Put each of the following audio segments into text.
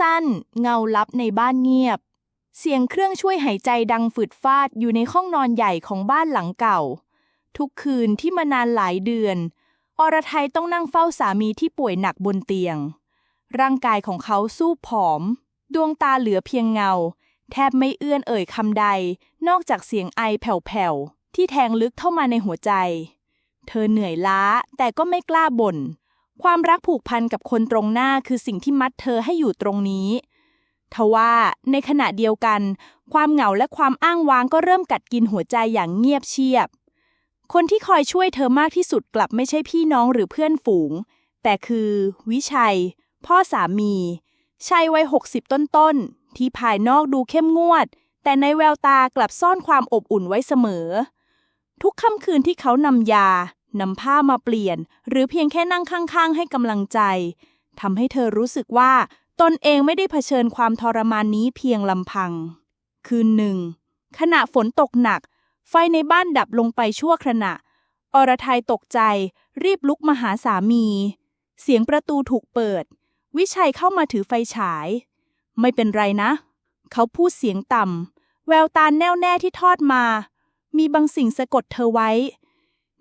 สั้น เงาลับในบ้านเงียบ เสียงเครื่องช่วยหายใจดังฝืดฟาดอยู่ในห้องนอนใหญ่ของบ้านหลังเก่า ทุกคืนที่มานานหลายเดือน อรไทยต้องนั่งเฝ้าสามีที่ป่วยหนักบนเตียง ร่างกายของเขาสู้ผอม ดวงตาเหลือเพียงเงา แทบไม่เอื้อนเอ่ยคำใด นอกจากเสียงไอแผ่วๆที่แทงลึกเข้ามาในหัวใจ เธอเหนื่อยล้าแต่ก็ไม่กล้าบ่น ความรักผูกพันกับคนตรงหน้าคือสิ่งที่มัดเธอให้อยู่ตรงนี้ทว่าในขณะเดียวกัน ความเหงาและความอ้างว้างก็เริ่มกัดกินหัวใจอย่างเงียบเชียบ คนที่คอยช่วยเธอมากที่สุดกลับไม่ใช่พี่น้องหรือเพื่อนฝูง แต่คือ วิชัย พ่อสามีชัยวัยหกสิบต้นๆ ที่ภายนอกดูเข้มงวด แต่ในแววตากลับซ่อนความอบอุ่นไว้เสมอ ทุกค่ำคืนที่เขานำยา นำผ้ามาเปลี่ยน หรือเพียงแค่นั่งข้างๆ ให้กำลังใจทำให้เธอรู้สึกว่า ตนเองไม่ได้เผชิญความทรมานนี้เพียงลำพัง คืนหนึ่ง ขณะฝนตกหนัก ไฟในบ้านดับลงไปชั่วขณะ อรทัยตกใจ รีบลุกมาหาสามี เสียงประตูถูกเปิด วิชัยเข้ามาถือไฟฉาย ไม่เป็นไรนะ เขาพูดเสียงต่ำแววตาแน่วแน่ที่ทอดมา มีบางสิ่งสะกดเธอไว้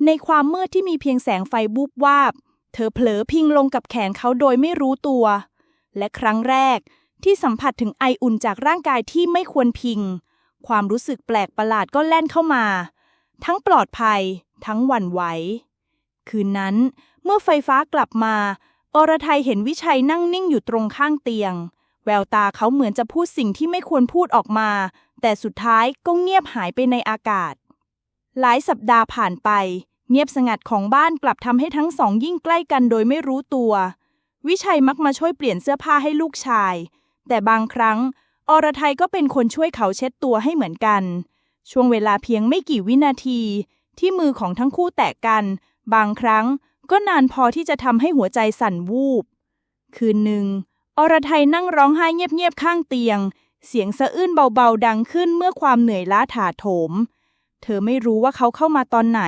ในความมืดที่มีเพียงแสงไฟบูบวาบ เธอเผลอพิงลงกับแขนเขาโดยไม่รู้ตัว และครั้งแรกที่สัมผัสถึงไออุ่นจากร่างกายที่ไม่ควรพิง ความรู้สึกแปลกประหลาดก็แล่นเข้ามา ทั้งปลอดภัย ทั้งหวั่นไหว คืนนั้น เมื่อไฟฟ้ากลับมา อรไทยเห็นวิชัยนั่งนิ่งอยู่ตรงข้างเตียง แววตาเขาเหมือนจะพูดสิ่งที่ไม่ควรพูดออกมา แต่สุดท้ายก็เงียบหายไปในอากาศ หลายสัปดาห์ผ่านไป เงียบสงัดของบ้านกลับทำให้ทั้งสองยิ่งใกล้กันโดยไม่รู้ตัว วิชัยมักมาช่วยเปลี่ยนเสื้อผ้าให้ลูกชาย แต่บางครั้ง อรไทยก็เป็นคนช่วยเขาเช็ดตัวให้เหมือนกัน ช่วงเวลาเพียงไม่กี่วินาที ที่มือของทั้งคู่แตะกัน บางครั้งก็นานพอที่จะทำให้หัวใจสั่นวูบ คืนหนึ่ง อรไทยนั่งร้องไห้เงียบๆข้างเตียง เสียงสะอื้นเบาๆดังขึ้นเมื่อความเหนื่อยล้าถาโถม เธอไม่รู้ว่าเขาเข้ามาตอนไหน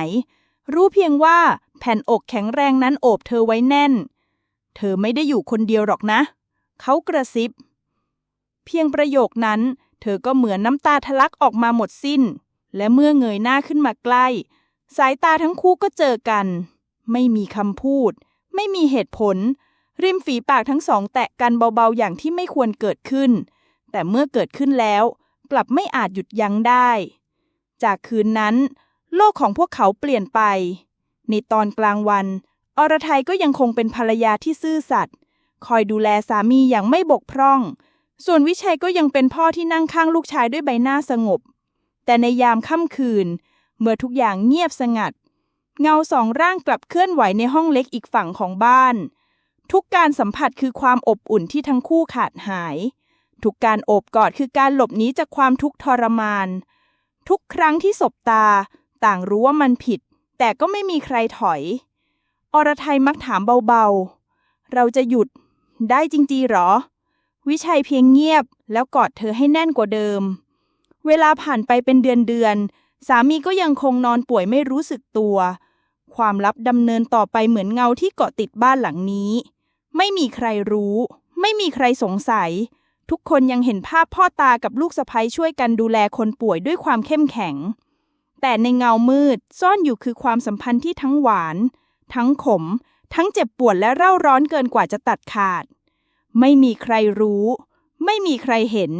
รู้เพียงว่าแผ่นอกแข็งแรงนั้นโอบเธอไว้แน่น เธอไม่ได้อยู่คนเดียวหรอกนะ เขากระซิบ เพียงประโยคนั้น เธอก็เหมือนน้ำตาทะลักออกมาหมดสิ้น และเมื่อเงยหน้าขึ้นมาใกล้ สายตาทั้งคู่ก็เจอกัน ไม่มีคำพูด ไม่มีเหตุผล ริมฝีปากทั้งสองแตะกันเบาๆอย่างที่ไม่ควรเกิดขึ้น แต่เมื่อเกิดขึ้นแล้ว กลับไม่อาจหยุดยั้งได้ จากคืนนั้น โลกของพวกเขาเปลี่ยนไป ในตอนกลางวัน อรไทยก็ยังคงเป็นภรรยาที่ซื่อสัตย์คอยดูแลสามีอย่างไม่บกพร่อง ส่วนวิชัยก็ยังเป็นพ่อที่นั่งข้างลูกชายด้วยใบหน้าสงบ แต่ในยามค่ำคืน เมื่อทุกอย่างเงียบสงัด เงาสองร่างกลับเคลื่อนไหวในห้องเล็กอีกฝั่งของบ้าน ทุกการสัมผัสคือความอบอุ่นที่ทั้งคู่ขาดหาย ทุกการโอบกอดคือการหลบหนีจากความทุกข์ทรมาน ทุกครั้งที่สบตา ต่างรู้ว่ามันผิด แต่ก็ไม่มีใครถอย อรไทยมักถามเบาๆ เราจะหยุด ได้จริงๆหรอ วิชัยเพียงเงียบ แล้วกอดเธอให้แน่นกว่าเดิม เวลาผ่านไปเป็นเดือนๆสามีก็ยังคงนอนป่วยไม่รู้สึกตัว ความลับดำเนินต่อไปเหมือนเงาที่เกาะติดบ้านหลังนี้ ไม่มีใครรู้ ไม่มีใครสงสัย ทุกคนยังเห็นภาพพ่อตากับลูกสะใภ้ช่วยกันดูแลคนป่วยด้วยความเข้มแข็ง แต่ในเงามืดซ่อนอยู่คือความสัมพันธ์ที่ทั้งหวาน ทั้งขม ทั้งเจ็บปวดและเร่าร้อนเกินกว่าจะตัดขาด ไม่มีใครรู้ ไม่มีใครเห็น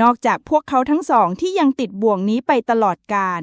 นอกจากพวกเขาทั้งสองที่ยังติดบ่วงนี้ไปตลอดกาล